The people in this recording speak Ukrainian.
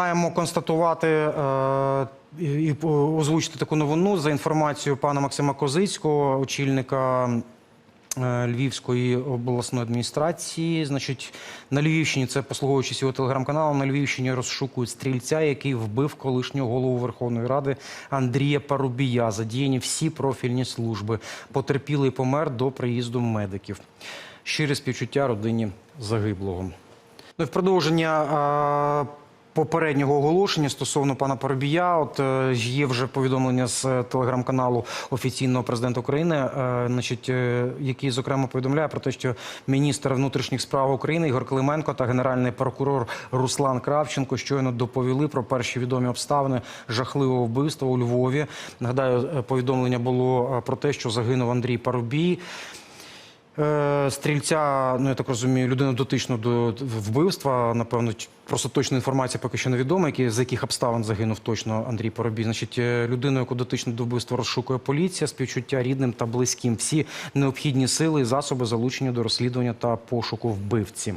маємо констатувати е, і озвучити таку новину за інформацією пана Максима Козицького, очільника е, Львівської обласної адміністрації. Значить, на Львівщині це послуговуючись його телеграм-каналом. На Львівщині розшукують стрільця, який вбив колишнього голову Верховної Ради Андрія Парубія. Задіяні всі профільні служби. Потерпілий помер до приїзду медиків. Щире співчуття родині загиблого. Ну, в продовження а, попереднього оголошення стосовно пана Парубія, от е, є вже повідомлення з е, телеграм-каналу офіційного президента України, е, значить, який зокрема повідомляє про те, що міністр внутрішніх справ України Ігор Клименко та генеральний прокурор Руслан Кравченко щойно доповіли про перші відомі обставини жахливого вбивства у Львові. Нагадаю, повідомлення було про те, що загинув Андрій Парубій. Е, Стрільця, ну я так розумію, людина дотична до вбивства. Напевно, просто точна інформація поки що невідома, які, з яких обставин загинув точно Андрій Поробій. Значить, е, людину, яку дотично до вбивства розшукує поліція, співчуття рідним та близьким. Всі необхідні сили і засоби залучені до розслідування та пошуку вбивці.